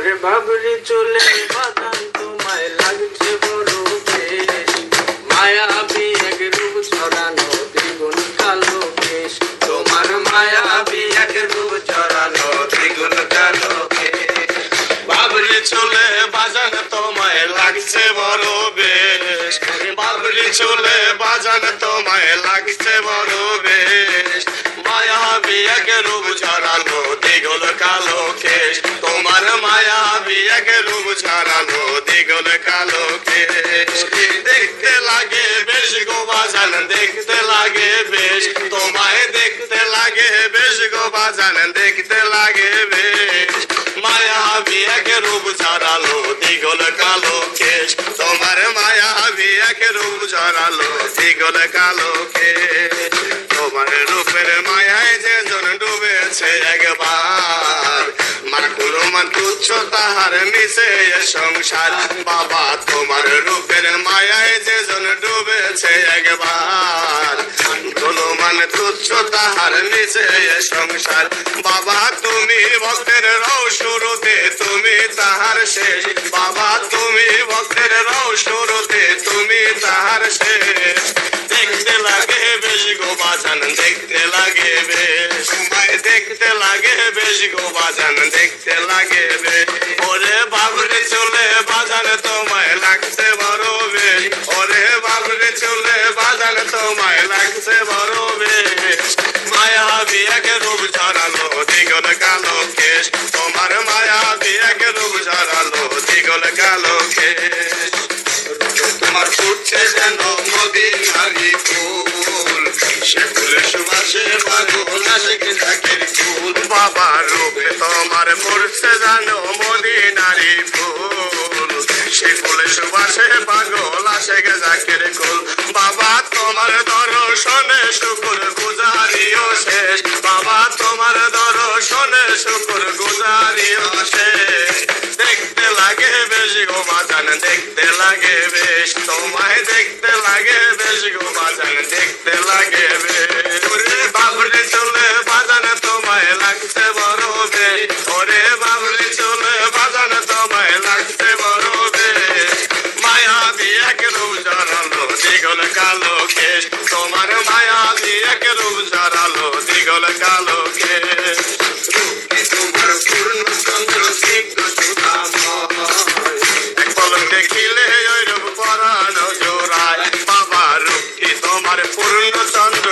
ওরে বাবরি চলে বাদান তোমায় লাগছে বড় বেশ। মায়াবী এক রূপ ছড়ানো দ্বিগুণ কালো কেশ তোমার মায়াবী এক রূপ চড়ানো দ্বিগুণ কালো কেশ। বাবরি চলে বাজান তোমায় লাগছে বড় বেশ। বাবরি চলে বাজান তোমায় লাগছে বড় বেশ। মায়াবী এক রূপ ছড়ানো কালো কেশ, তোমার মায়াবী এক রূপ ছড়ানো দ্বিগুণ কালো কেশ। দেখতে লাগে বেশ গো বাজান, দেখতে লাগে বেশ। তোমায় দেখতে লাগে বেশ গো বাজান, দেখতে লাগে বেশ। মায়াবী এক রূপ ছড়ালো দ্বিগুণ কালো কেশ। তোমার মায়াবী এক রূপ ছড়ালো দ্বিগুণ কালো কেশ। তোমার রূপের মায়ায় যে জন ডুবেছে একবার। মান তুচ্ছ, তাহার এ সংসার। বাবা, তোমার রূপের মায়ায় যে জন ডুবেছে একবার। মান তুচ্ছ, তাহার এ সংসার। বাবা, তুমি ভক্তের শুরুতে, তুমি তাহার শেষ। বাবা, তুমি ভক্তের শুরুতে, তুমি তাহার শেষ। দেখতে লাগে বেশ গো দেখতে লাগে বেশ। দেখতে লাগে গো বাজান, দেখতে লাগে বেশ ওরে বাবরে চলে বাজান, তোমায় লাগছে বড় ওরে বাবরে চলে বাজান, তোমায় লাগছে বড় বেশ মায়া বিয়াক রূপ ছড়ালো দ্বিগুণ কালো কেশ। তোমার মায়া বিয়াক রূপ ছড়ালো দ্বিগুণ কালো কেশ। তোমার ফুটছে সুবাসে পাগল আশেকে জাকের ফুল বাবা, তোমার দর্শনে শুকুর গুজারিও শেষ। বাবা, তোমার দর্শনে শুকুর গুজারিও শেষ। দেখতে লাগে বেশ গো বাজান, দেখতে লাগে বেশ। তোমায় দেখতে লাগে বেশ গো বাজান, দেখতে লাগে বেশ। ওরে বাবরে চলে বাজান, তোমায় লাগতে বড় বেশ। ওরে দ্বিগুণ কালো কেশ, তোমার মায়া দিয়ে রূপ জড়ালো দ্বিগুণ কালো কেশ। তোমার পূর্ণ চন্দ্র এক পলক দেখিলে ওই রূপ পরানো জোড়ায় বাবার রূপটি তোমার পূর্ণ চন্দ্র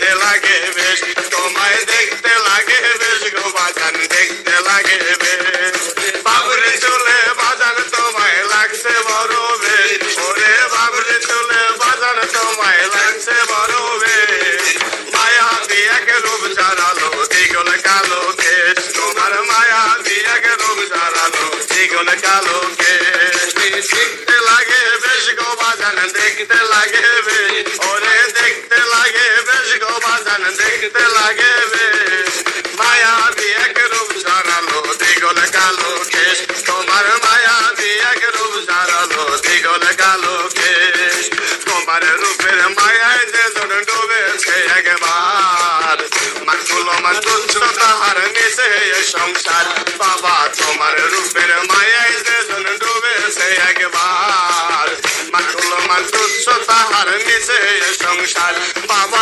দেখতে লাগে বেশ, তোমায় দেখতে লাগে বেশ গো, বাজান দেখতে লাগে বেশ। বাবরে চলে বাজান তোমায় লাগছে বড় বেশ। ওরে বাবরে চলে বাজান তোমায় লাগছে বড় বেশ। মায়া দিয়াক রূপ জানালো দ্বিগুণ কালো কেশ। তোমার মায়া দিয়াক রূপ জানালো দ্বিগুণ কালো কেশ। দেখতে লাগে বেশ গো, বাজান দেখতে লাগে বেশ। বাজান দেখতে লাগে বেশ মায়া দিয়াক রূপ জানালো দ্বিগুণ কালো কেশ। তোমার মায়া দিয়াক রূপ জানালো দ্বিগুণ কালো কেশ। তোমার রূপের মায়ায় যে জন ডুবেছে একবার। মাকুলো মান তুচ্ছ তাহার নিচে সংসার। বাবা, তোমার রূপের মায়ায় যে জন ডুবেছে একবার। মাকুলো মান তুচ্ছ তাহার নিচে সংসার। বাবা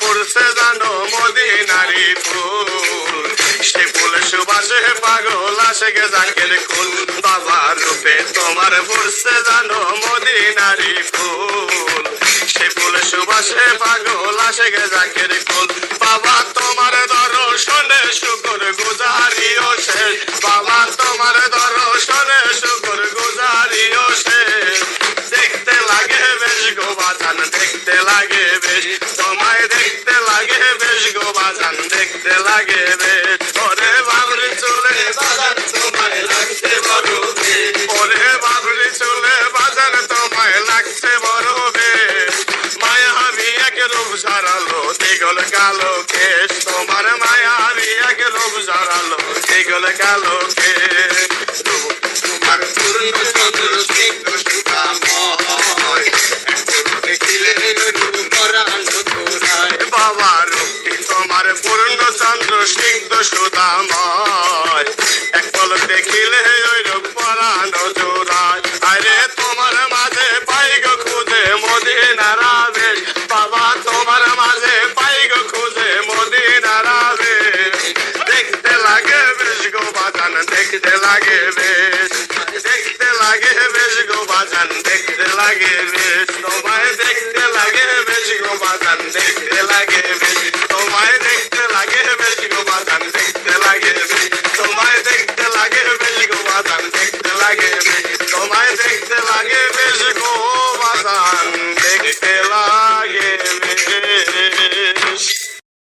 পুরুষে জানো মদিনারি ফুল? সে ফুল সুবাসে পাগল আসে গে জাকের কুল বাবা রূপে তোমার পুরুষে জানো মদিনারি ফুল। সে আসে পাগল আসে গে জাকের কুল বাবা তোমার দর্শনে শুকর গুজারিও শেষ বাবা তোমার দর্শনে শুকর গুজারিও শেষ দেখতে লাগে বেশ গো বাজান, দেখতে লাগে বেশ। দেখতে লাগে বেশ গো বাজান, দেখতে লাগে বেশ। ওরে বাবরি চলে বাজান, তোমায় লাগছে বড় ওরে বাবরি চলে বাজান, তোমায় লাগছে বড় মায়া আমি এক রূপ দিগল কালো কেশ। তোমার মায়া এক রূপ সারালো দিগল কালো কেশ। তোমার পরানো পূর্ণ চন্দ্র সিংহ সুতাময় এক পল দেখিলে ওই জোড়ায়। আরে তোমার মাঝে পাই গো খুঁজে আবেশ। বাবা, তোমার মাঝে পাই গো খুঁজে দেখতে লাগে বেশ গো বাজান, দেখতে লাগে বেশ। দেখতে লাগে বেশ গো বাজান, দেখতে লাগে বেশ।